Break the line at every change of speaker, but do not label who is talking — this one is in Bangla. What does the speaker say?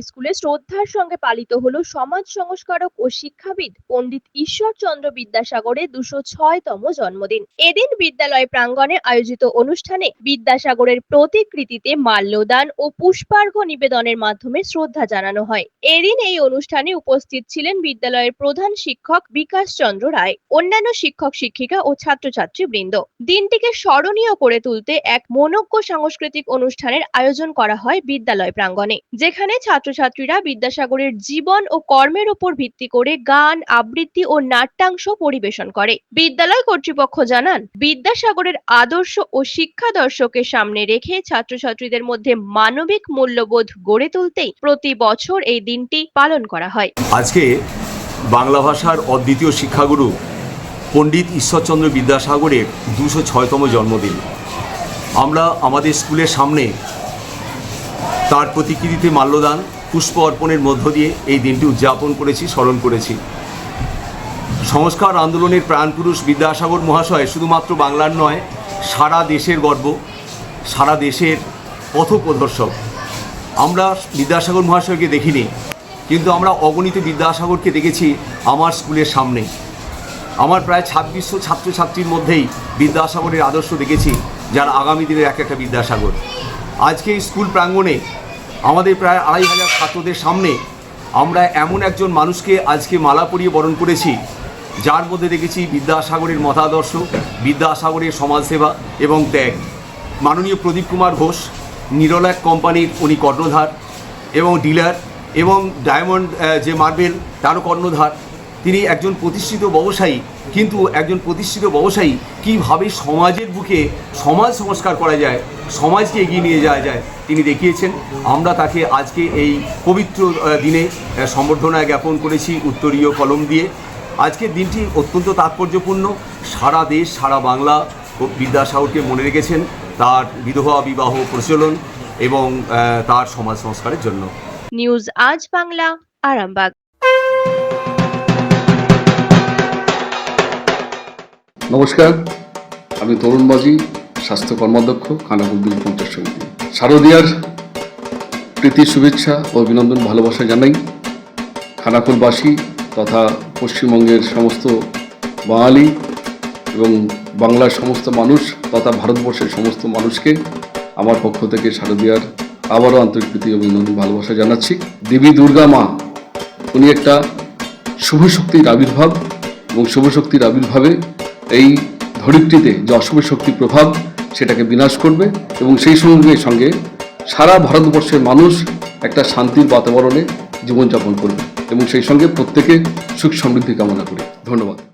হাই স্কুলে শ্রদ্ধার সঙ্গে পালিত হলো সমাজ সংস্কারক ও শিক্ষাবিদ পণ্ডিত ঈশ্বরচন্দ্র বিদ্যাসাগরের দুশো ছয়তম জন্মদিন। এদিন বিদ্যালয় প্রাঙ্গণে আয়োজিত অনুষ্ঠানে বিদ্যাসাগরের প্রতিকৃতিতে মাল্যদান ও পুষ্পার্ঘ্য নিবেদনের মাধ্যমে শ্রদ্ধা জানানো হয়। এদিন এই অনুষ্ঠানে উপস্থিত ছিলেন বিদ্যালয়ের প্রধান শিক্ষক বিকাশ চন্দ্র রায়, অন্যান্য শিক্ষক শিক্ষিকা ও ছাত্রছাত্রী বৃন্দ দিনটিকে স্মরণীয় করে তুলতে এক মনজ্ঞ সাংস্কৃতিক অনুষ্ঠানের আয়োজন করা হয় বিদ্যালয় প্রাঙ্গণে, যেখানে ছাত্রছাত্রীরা বিদ্যাসাগরের জীবন ও কর্মের উপর ভিত্তি করে গান, আবৃত্তি ও নাট্যাংশ পরিবেশন করে। বিদ্যালয় কর্তৃপক্ষ জানান, বিদ্যাসাগরের আদর্শ ও শিক্ষা শিক্ষাদর্শকে সামনে রেখে ছাত্রছাত্রীদের মধ্যে মানবিক মূল্যবোধ গড়ে তুলতেই প্রতি বছর এই দিনটি পালন করা হয়।
আজকে বাংলা ভাষার অদ্বিতীয় শিক্ষাগুরু পণ্ডিত ঈশ্বরচন্দ্র বিদ্যাসাগরের দুশো ছয়তম জন্মদিন। আমরা আমাদের স্কুলের সামনে তার প্রতিকৃতিতে মাল্যদান পুষ্প অর্পণের মধ্য দিয়ে এই দিনটি উদযাপন করেছি, স্মরণ করেছি। সংস্কার আন্দোলনের প্রাণপুরুষ বিদ্যাসাগর মহাশয় শুধুমাত্র বাংলার নয়, সারা দেশের গর্ব, সারা দেশের পথপ্রদর্শক। আমরা বিদ্যাসাগর মহাশয়কে দেখিনি, কিন্তু আমরা অগণিত বিদ্যাসাগরকে দেখেছি আমার স্কুলের সামনে। আমার প্রায় ছাব্বিশশো ছাত্রছাত্রীর মধ্যেই বিদ্যাসাগরের আদর্শ দেখেছি, যারা আগামী দিনের এক একটা বিদ্যাসাগর। আজকে স্কুল প্রাঙ্গণে আমাদের প্রায় আড়াই হাজার ছাত্রদের সামনে আমরা এমন একজন মানুষকে আজকে মালা পরিয়ে বরণ করেছি, যার মধ্যে দেখেছি বিদ্যাসাগরের মতাদর্শ, বিদ্যাসাগরের সমাজসেবা এবং ত্যাগ। মাননীয় প্রদীপ কুমার ঘোষ নিরলাক কোম্পানির উনি কর্ণধার এবং ডিলার এবং ডায়মন্ড যে মার্বেল, তারও কর্ণধার। তিনি একজন প্রতিষ্ঠিত ব্যবসায়ী। কিন্তু একজন প্রতিষ্ঠিত ব্যবসায়ী কীভাবে সমাজের বুকে সমাজ সংস্কার করা যায়, সমাজকে এগিয়ে নিয়ে যাওয়া যায়, তিনি দেখিয়েছেন। আমরা তাকে আজকে এই পবিত্র দিনে সম্বর্ধনা জ্ঞাপন করেছি উত্তরীয় কলম দিয়ে। আজকের দিনটি অত্যন্ত তাৎপর্যপূর্ণ। সারা দেশ, সারা বাংলা বিদ্যাসাগরকে মনে রেখেছেন তার বিধবা বিবাহ প্রচলন এবং তার সমাজ সংস্কারের জন্য।
নিউজ আজ বাংলা, আরামবাগ।
নমস্কার। আমি তরুণ বাজি, স্বাস্থ্য কর্মাধ্যক্ষ খানাকুদ্দিন পঞ্চায়েত সমিতি। শারদীয়ার প্রীতি, শুভেচ্ছা ও অভিনন্দন, ভালোবাসা জানাই খানাকুলবাসী তথা পশ্চিমবঙ্গের সমস্ত বাঙালি এবং বাংলার সমস্ত মানুষ তথা ভারতবর্ষের সমস্ত মানুষকে আমার পক্ষ থেকে শারদীয়ার আবারও আন্তরিক প্রীতি, অভিনন্দন, ভালোবাসা জানাচ্ছি। দেবী দুর্গা মা, উনি একটা শুভ শক্তির আবির্ভাব এবং শুভ শক্তির আবির্ভাবে এই ধরিত্রীতে যে অশুভ শক্তির প্রভাব, সেটাকে বিনাশ করবে এবং সেই সঙ্গে সঙ্গে সারা ভারতবর্ষের মানুষ একটা শান্তির বাতাবরণে জীবনযাপন করবে এবং সেই সঙ্গে প্রত্যেকে সুখ সমৃদ্ধি কামনা করি। ধন্যবাদ।